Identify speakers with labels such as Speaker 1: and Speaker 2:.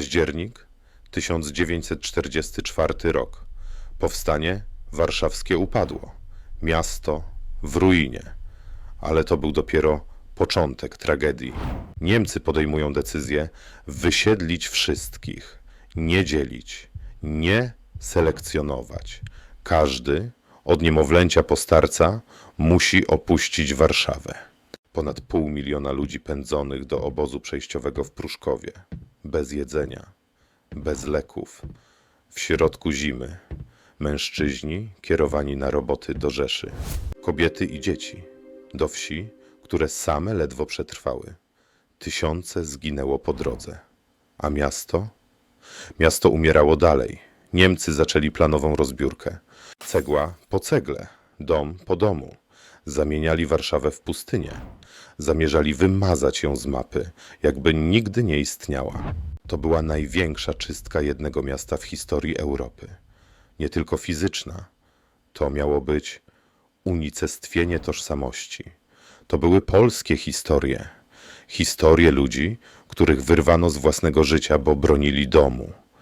Speaker 1: Październik 1944 rok. Powstanie warszawskie upadło. Miasto w ruinie. Ale to był dopiero początek tragedii. Niemcy podejmują decyzję wysiedlić wszystkich, nie dzielić, nie selekcjonować. Każdy, od niemowlęcia po starca, musi opuścić Warszawę. Ponad pół miliona ludzi pędzonych do obozu przejściowego w Pruszkowie. Bez jedzenia, bez leków, w środku zimy. Mężczyźni kierowani na roboty do Rzeszy. Kobiety i dzieci do wsi, które same ledwo przetrwały. Tysiące zginęło po drodze. A miasto? Miasto umierało dalej. Niemcy zaczęli planową rozbiórkę. Cegła po cegle, dom po domu. Zamieniali Warszawę w pustynię. Zamierzali wymazać ją z mapy, jakby nigdy nie istniała. To była największa czystka jednego miasta w historii Europy. Nie tylko fizyczna. To miało być unicestwienie tożsamości. To były polskie historie. Historie ludzi, których wyrwano z własnego życia, bo bronili domu.